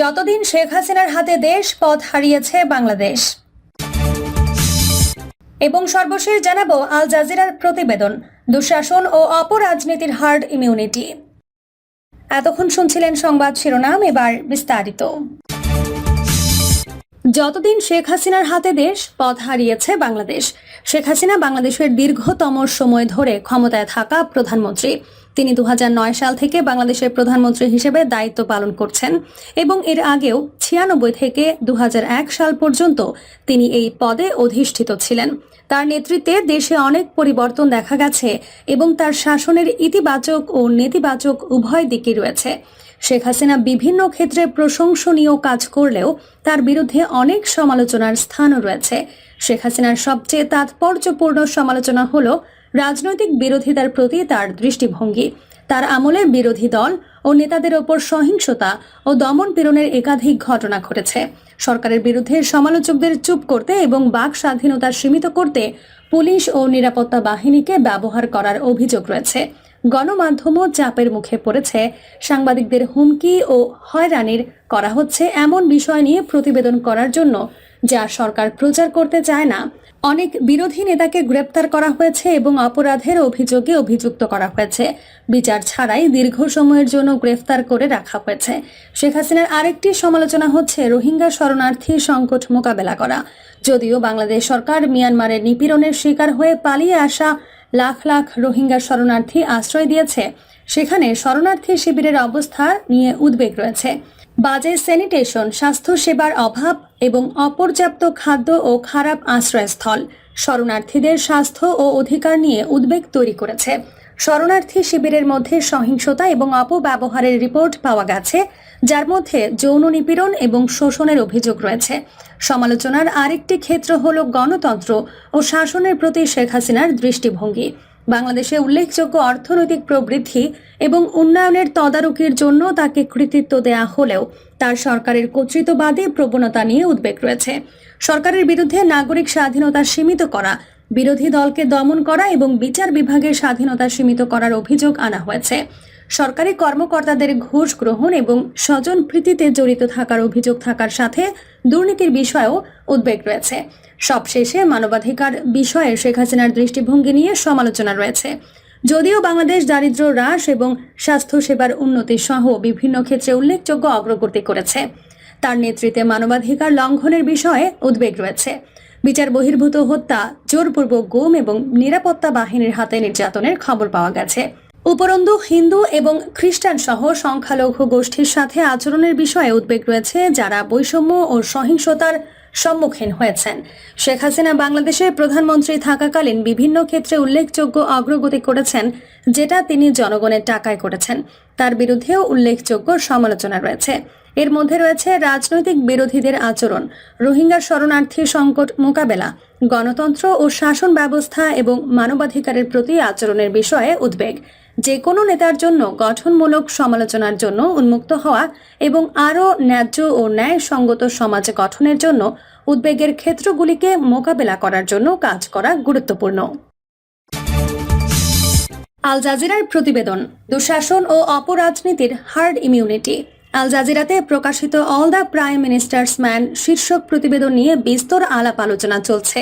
যতদিন শেখ হাসিনার হাতে দেশ পথ হারিয়েছে বাংলাদেশ। এবং সর্বশেষ জানাব আল জাজিরার প্রতিবেদন, দুঃশাসন ও অপরাজনীতির হার্ড ইমিউনিটি। এতক্ষণ শুনছিলেন সংবাদ শিরোনাম, এবার বিস্তারিত। যতদিন শেখ হাসিনার হাতে দেশ পথ হারিয়েছে বাংলাদেশ, শেখ হাসিনা বাংলাদেশের দীর্ঘতম সময় ধরে ক্ষমতায় থাকা প্রধানমন্ত্রী। তিনি দু হাজার নয় সাল থেকে বাংলাদেশের প্রধানমন্ত্রী হিসেবে দায়িত্ব পালন করছেন এবং এর আগেও ছিয়ানব্বই থেকে দু হাজার এক সাল পর্যন্ত তিনি এই পদে অধিষ্ঠিত ছিলেন। তার নেতৃত্বে দেশে অনেক পরিবর্তন দেখা গেছে এবং তার শাসনের ইতিবাচক ও নেতিবাচক উভয় দিকই রয়েছে। শেখ হাসিনা বিভিন্ন ক্ষেত্রে প্রশংসনীয় কাজ করলেও তার বিরুদ্ধে অনেক সমালোচনার স্থানও রয়েছে। শেখ হাসিনার সবচেয়ে তাৎপর্যপূর্ণ সমালোচনা হল রাজনৈতিক বিরোধিতার প্রতি তার দৃষ্টিভঙ্গি। তার আমলে বিরোধী দল ও নেতাদের ওপর সহিংসতা ও দমন পীড়নের একাধিক ঘটনা ঘটেছে। সরকারের বিরুদ্ধে সমালোচকদের চুপ করতে এবং বাক স্বাধীনতা সীমিত করতে পুলিশ ও নিরাপত্তা বাহিনীকে ব্যবহার করার অভিযোগ রয়েছে। গণমাধ্যমও চাপের মুখে পড়েছে। সাংবাদিকদের হুমকি ও হয়রানির করা হচ্ছে এমন বিষয় নিয়ে প্রতিবেদন করার জন্য যা সরকার প্রচার করতে চায় না। অনেক বিরোধী নেতাকে গ্রেপ্তার করা হয়েছে এবং অপরাধের অভিযোগে অভিযুক্ত করা হয়েছে। বিচার ছাড়াই দীর্ঘ সময়ের জন্য গ্রেফতার করে রাখা হয়েছে। শেখ হাসিনার আরেকটি সমালোচনা হচ্ছে রোহিঙ্গা শরণার্থী সংকট মোকাবেলা করা। যদিও বাংলাদেশ সরকার মিয়ানমারের নিপীড়নের শিকার হয়ে পালিয়ে আসা লাখ লাখ রোহিঙ্গা শরণার্থী আশ্রয় দিয়েছে, সেখানে শরণার্থী শিবিরের অবস্থা নিয়ে উদ্বেগ রয়েছে। বাজে স্যানিটেশন স্বাস্থ্য সেবার অভাব এবং অপর্যাপ্ত খাদ্য ও খারাপ আশ্রয়স্থল শরণার্থীদের স্বাস্থ্য ও অধিকার নিয়ে উদ্বেগ তৈরি করেছে। শরণার্থী শিবিরের মধ্যে সহিংসতা এবং অপব্যবহারের রিপোর্ট পাওয়া গেছে, যার মধ্যে যৌন নিপীড়ন এবং শোষণের অভিযোগ রয়েছে। সমালোচনার আরেকটি ক্ষেত্র হল গণতন্ত্র ও শাসনের প্রতি শেখ হাসিনার দৃষ্টিভঙ্গি। বাংলাদেশে উল্লেখযোগ্য অর্থনৈতিক প্রবৃদ্ধি এবং উন্নয়নের তদারকির জন্য তাকে কৃতিত্ব দেয়া হলেও তার সরকারের কর্তৃত্ববাদী প্রবণতা নিয়ে উদ্বেগ রয়েছে। সরকারের বিরুদ্ধে নাগরিক স্বাধীনতা সীমিত করা, বিরোধী দলকে দমন করা এবং বিচার বিভাগের স্বাধীনতা সীমিত করার অভিযোগ আনা হয়েছে। সরকারি কর্মকর্তাদের ঘুষ গ্রহণ এবং স্বজন প্রীতিতে জড়িত থাকার অভিযোগ থাকার সাথে দুর্নীতির বিষয়েও উদ্বেগ রয়েছে। সবশেষে মানবাধিকার বিষয়ে শেখ হাসিনার দৃষ্টিভঙ্গি নিয়ে সমালোচনা রয়েছে। যদিও বাংলাদেশ দারিদ্র্য হ্রাস এবং স্বাস্থ্যসেবার উন্নতি সহ বিভিন্ন ক্ষেত্রে উল্লেখযোগ্য অগ্রগতি করেছে। তার নেতৃত্বে মানবাধিকার লঙ্ঘনের বিষয়ে উদ্বেগ রয়েছে। বিচার বহির্ভূত হত্যা, জোরপূর্বক গুম এবং নিরাপত্তা বাহিনীর হাতে নির্যাতনের খবর পাওয়া গেছে। উপরন্তু হিন্দু এবং খ্রিস্টান সহ সংখ্যালঘু গোষ্ঠীর সাথে আচরণের বিষয়ে উদ্বেগ রয়েছে যারা বৈষম্য ও সহিংসতার সম্মুখীন হয়েছেন। শেখ হাসিনা বাংলাদেশের প্রধানমন্ত্রী থাকাকালীন বিভিন্ন ক্ষেত্রে উল্লেখযোগ্য অগ্রগতি করেছেন, যেটা তিনি জনগণের টাকায় করেছেন। তার বিরুদ্ধেও উল্লেখযোগ্য সমালোচনা রয়েছে। এর মধ্যে রয়েছে রাজনৈতিক বিরোধীদের আচরণ, রোহিঙ্গা শরণার্থী সংকট মোকাবেলা, গণতন্ত্র ও শাসন ব্যবস্থা এবং মানবাধিকারের প্রতি আচরণের বিষয়ে উদ্বেগ। যে কোনো নেতার জন্য গঠনমূলক সমালোচনার জন্য উন্মুক্ত হওয়া এবং আরও ন্যায্য ও ন্যায়সঙ্গত সমাজ গঠনের জন্য উদ্বেগের ক্ষেত্রগুলিকে মোকাবেলা করার জন্য কাজ করা গুরুত্বপূর্ণ। আল জাজিরার প্রতিবেদন, দুঃশাসন ও অপরাজনীতির হার্ড ইমিউনিটি। আল জাজিরাতে প্রকাশিত all the prime minister's men শীর্ষক প্রতিবেদন নিয়ে বিস্তর আলাপ আলোচনা চলছে।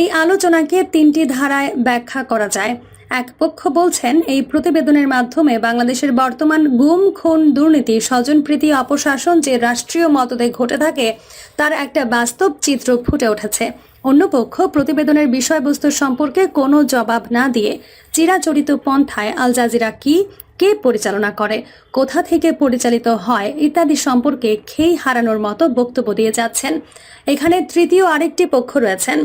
এই আলোচনাকে তিনটি ধারায় ব্যাখ্যা করা যায়। এক পক্ষ বলছেন, এই প্রতিবেদনের মাধ্যমে বাংলাদেশের বর্তমান গুম, খুন, দুর্নীতি, স্বজনপ্রীতি, অপশাসন যে রাষ্ট্রীয় মতদে ঘটে থাকে, তার একটা বাস্তব চিত্র ফুটে উঠেছে। অন্য পক্ষ প্রতিবেদনের বিষয়বস্তু সম্পর্কে কোনো জবাব না দিয়ে চিরাচরিত পন্থায় আল জাজিরা কি, কে পরিচালনা করে, কোথা থেকে পরিচালিত হয়, ইত্যাদি সম্পর্কে খেই হারানোর মতো বক্তব্য দিয়ে যাচ্ছেন। এখানে তৃতীয় আরেকটি পক্ষ রয়েছেন।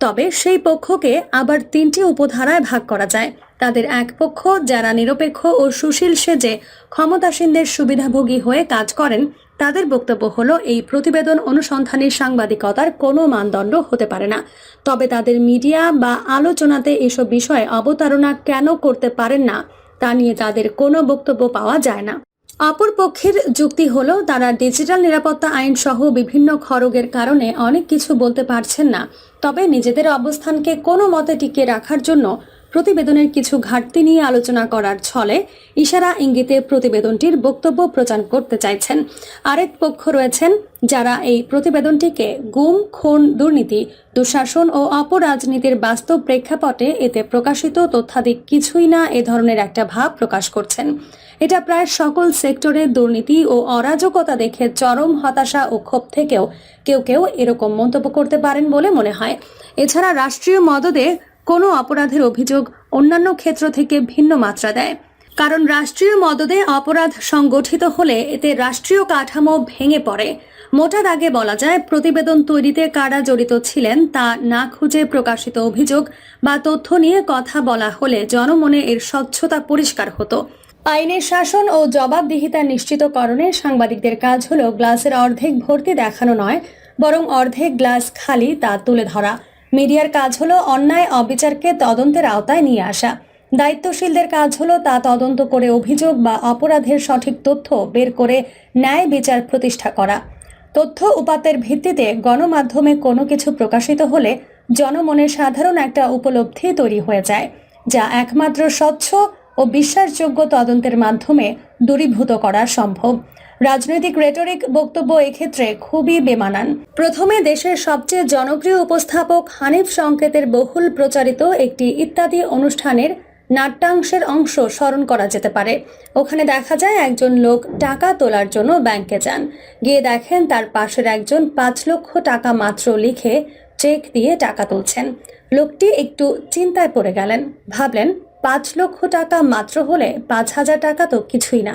তবে সেই পক্ষকে আবার তিনটি উপধারায় ভাগ করা যায়। তাদের এক পক্ষ, যারা নিরপেক্ষ ও সুশীল সেজে ক্ষমতাসীনদের সুবিধাভোগী হয়ে কাজ করেন, তাদের বক্তব্য হলো, এই প্রতিবেদন অনুসন্ধানী সাংবাদিকতার কোনো মানদণ্ড হতে পারে না। তবে তাদের মিডিয়া বা আলোচনাতে এসব বিষয়ে অবতারণা কেন করতে পারেন না, তা নিয়ে তাদের কোনো বক্তব্য পাওয়া যায় না। অপর পক্ষের যুক্তি হলো, তারা ডিজিটাল নিরাপত্তা আইন সহ বিভিন্ন খরগের কারণে অনেক কিছু বলতে পারছেন না। তবে নিজেদের অবস্থানকে কোনো মতে টিকিয়ে রাখার জন্য প্রতিবেদনের কিছু ঘাটতি নিয়ে আলোচনা করার ছলে ইশারা ইঙ্গিতে প্রতিবেদনটির বক্তব্য প্রচার করতে চাইছেন। আরেক পক্ষ রয়েছেন যারা এই প্রতিবেদনটিকে গুম, খুন, দুর্নীতি, দুঃশাসন ও অপরাজনীতির বাস্তব প্রেক্ষাপটে এতে প্রকাশিত তথ্যাদি কিছুই না এ ধরনের একটা ভাব প্রকাশ করছেন। এটা প্রায় সকল সেক্টরে দুর্নীতি ও অরাজকতা দেখে চরম হতাশা ও ক্ষোভ থেকেও কেউ কেউ এরকম মন্তব্য করতে পারেন বলে মনে হয়। এছাড়া রাষ্ট্রীয় মদদে কোনো অপরাধের অভিযোগ অন্যান্য ক্ষেত্র থেকে ভিন্ন মাত্রা দেয়। কারণ রাষ্ট্রীয় মদদে অপরাধ সংগঠিত হলে এতে রাষ্ট্রীয় কাঠামো ভেঙে পড়ে। মোটা দাগে বলা যায়, প্রতিবেদন তৈরিতে কারা জড়িত ছিলেন তা না খুঁজে প্রকাশিত অভিযোগ বা তথ্য নিয়ে কথা বলা হলে জনমনে এর স্বচ্ছতা পরিষ্কার হতো। আইনের শাসন ও জবাবদিহিতা নিশ্চিতকরণে সাংবাদিকদের কাজ হলো গ্লাসের অর্ধেক ভর্তি দেখানো নয়, বরং অর্ধেক গ্লাস খালি তা তুলে ধরা। মিডিয়ার কাজ হলো অন্যায় অবিচারকে তদন্তের আওতায় নিয়ে আসা। দায়িত্বশীলদের কাজ হলো তা তদন্ত করে অভিযোগ বা অপরাধের সঠিক তথ্য বের করে ন্যায় বিচার প্রতিষ্ঠা করা। তথ্য উপাত্তের ভিত্তিতে গণমাধ্যমে কোনো কিছু প্রকাশিত হলে জনমনে সাধারণ একটা উপলব্ধি তৈরি হয়ে যায়, যা একমাত্র স্বচ্ছ ও বিশ্বাসযোগ্য তদন্তের মাধ্যমে দূরীভূত করা সম্ভব। রাজনৈতিক রেটরিক বক্তব্য এক্ষেত্রে খুবই বেমানান। প্রথমে দেশের সবচেয়ে জনপ্রিয় উপস্থাপক হানিফ সংকেতের বহুল প্রচারিত একটি ইত্যাদি অনুষ্ঠানের নাট্যাংশের অংশ স্মরণ করা যেতে পারে। ওখানে দেখা যায় একজন লোক টাকা তোলার জন্য ব্যাংকে যান। গিয়ে দেখেন তার পাশের একজন পাঁচ লক্ষ টাকা মাত্র লিখে চেক দিয়ে টাকা তুলছেন। লোকটি একটু চিন্তায় পড়ে গেলেন। ভাবলেন পাঁচ লক্ষ টাকা মাত্র হলে পাঁচ হাজার টাকা তো কিছুই না।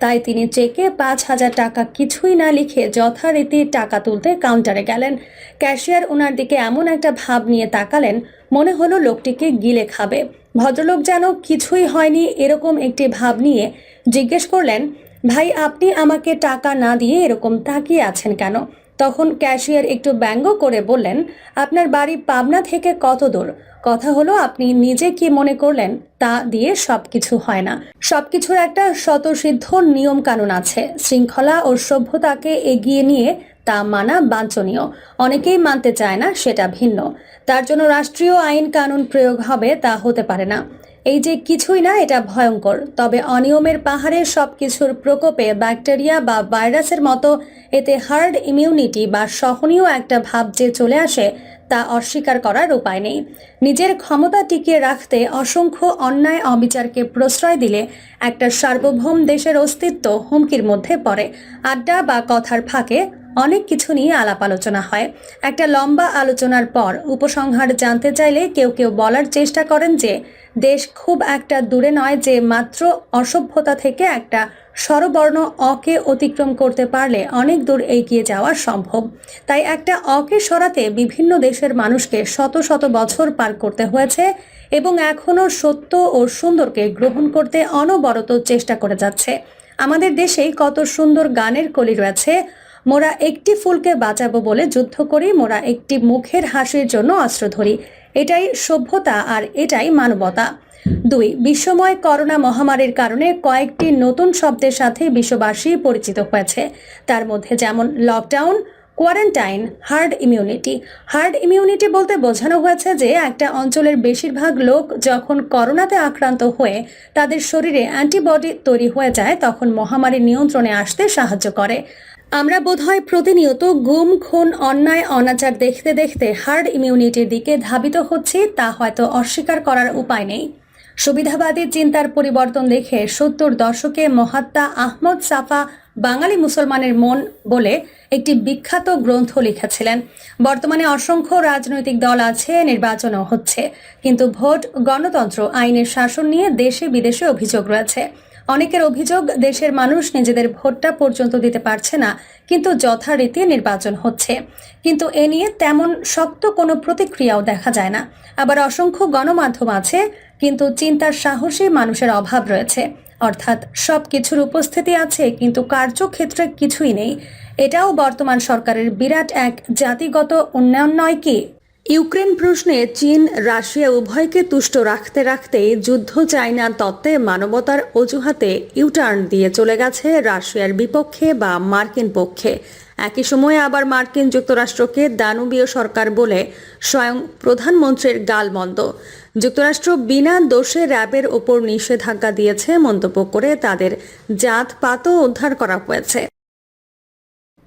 তাই তিনি চেকে পাঁচ হাজার টাকা কিছুই না লিখে যথারীতি টাকা তুলতে কাউন্টারে গেলেন। ক্যাশিয়ার ওনার দিকে এমন একটা ভাব নিয়ে তাকালেন, মনে হলো লোকটিকে গিলে খাবে। ভদ্রলোক যেন কিছুই হয়নি এরকম একটি ভাব নিয়ে জিজ্ঞেস করলেন, ভাই, আপনি আমাকে টাকা না দিয়ে এরকম তাকিয়ে আছেন কেন? তখন ক্যাশিয়ার একটু ব্যঙ্গ করে বললেন, আপনার বাড়ি পাবনা থেকে কত দূর? কথা হলো, আপনি নিজে কি মনে করলেন? তা দিয়ে সবকিছু হয় না। সবকিছুর একটা স্বতঃসিদ্ধ নিয়ম কানুন আছে। শৃঙ্খলা ও সভ্যতাকে এগিয়ে নিয়ে তা মানা বাঞ্ছনীয়। অনেকেই মানতে চায় না সেটা ভিন্ন। তার জন্য রাষ্ট্রীয় আইন কানুন প্রয়োগ হবে তা হতে পারে না। এই যে কিছুই না, এটা ভয়ঙ্কর। তবে অনিয়মের পাহাড়ে সব কিছুর প্রকোপে ব্যাকটেরিয়া বা ভাইরাসের মতো এতে হার্ড ইমিউনিটি বা সহনীয় একটা ভাব যে চলে আসে, তা অস্বীকার করার উপায় নেই। নিজের ক্ষমতা টিকিয়ে রাখতে অসংখ্য অন্যায় অবিচারকে প্রশ্রয় দিলে একটা সার্বভৌম দেশের অস্তিত্ব হুমকির মধ্যে পড়ে। আড্ডা বা কথার ফাঁকে অনেক কিছু নিয়ে আলাপ আলোচনা হয়। একটা লম্বা আলোচনার পর উপসংহার জানতে চাইলে কেউ কেউ বলার চেষ্টা করেন যে, দেশ খুব একটা দূরে নয় যে মাত্র অসভ্যতা থেকে একটা স্বরবর্ণ অকে অতিক্রম করতে পারলে অনেক দূর এগিয়ে যাওয়া সম্ভব। তাই একটা অকে সরাতে বিভিন্ন দেশের মানুষকে শত শত বছর পার করতে হয়েছে এবং এখনও সত্য ও সুন্দরকে গ্রহণ করতে অনবরত চেষ্টা করে যাচ্ছে। আমাদের দেশেই কত সুন্দর গানের কলি রয়েছে মোরা একটি ফুলকে বাঁচাবো বলে যুদ্ধ করি, মোরা একটি মুখের হাসির জন্য অস্ত্র ধরি। এটাই সভ্যতা আর এটাই মানবতা। দুই, বিশ্বময় করোনা মহামারীর কারণে কয়েকটি নতুন শব্দের সাথে বিশ্ববাসী পরিচিত হয়েছে। তার মধ্যে যেমন lockdown quarantine herd immunity herd immunity বলতে বোঝানো হয়েছে যে, একটা অঞ্চলের বেশিরভাগ লোক যখন করোনাতে আক্রান্ত হয়ে তাদের শরীরে অ্যান্টিবডি তৈরি হয়ে যায়, তখন মহামারী নিয়ন্ত্রণে আসতে সাহায্য করে। আমরা বোধহয় প্রতিনিয়ত গুম, খুন, অন্যায়, অনাচার দেখতে দেখতে হার্ড ইমিউনিটির দিকে ধাবিত হচ্ছি, তা হয়তো অস্বীকার করার উপায় নেই। সুবিধাবাদী চিন্তার পরিবর্তন দেখে সত্তর দশকে মহাত্মা আহমদ সাফা বাঙালি মুসলমানের মন বলে একটি বিখ্যাত গ্রন্থ লিখেছিলেন। বর্তমানে অসংখ্য রাজনৈতিক দল আছে, নির্বাচনও হচ্ছে। কিন্তু ভোট, গণতন্ত্র, আইনের শাসন নিয়ে দেশে বিদেশে অভিযোগ রয়েছে। অনেকের অভিযোগ, দেশের মানুষ নিজেদের ভোটটা পর্যন্ত দিতে পারছে না, কিন্তু যথারীতি নির্বাচন হচ্ছে। কিন্তু এ নিয়ে তেমন শক্ত কোনো প্রতিক্রিয়াও দেখা যায় না। আবার অসংখ্য গণমাধ্যম আছে, কিন্তু চিন্তার সাহসী মানুষের অভাব রয়েছে। অর্থাৎ সব কিছুর উপস্থিতি আছে, কিন্তু কার্যক্ষেত্রে কিছুই নেই। এটাও বর্তমান সরকারের বিরাট এক জাতিগত উন্নয়ন নয় কি? ইউক্রেন প্রশ্নে চীন, রাশিয়া উভয়কে তুষ্ট রাখতে রাখতেই যুদ্ধ চায় না তত্ত্বে মানবতার অজুহাতে ইউটার্ন দিয়ে চলে গেছে রাশিয়ার বিপক্ষে বা মার্কিন পক্ষে। একই সময়ে আবার মার্কিন যুক্তরাষ্ট্রকে দানবীয় সরকার বলে স্বয়ং প্রধানমন্ত্রীর গালমন্দ। যুক্তরাষ্ট্র বিনা দোষে র্যাবের ওপর নিষেধাজ্ঞা দিয়েছে মন্তব্য করে তাদের জাত জাতপাতও উদ্ধার করা হয়েছে।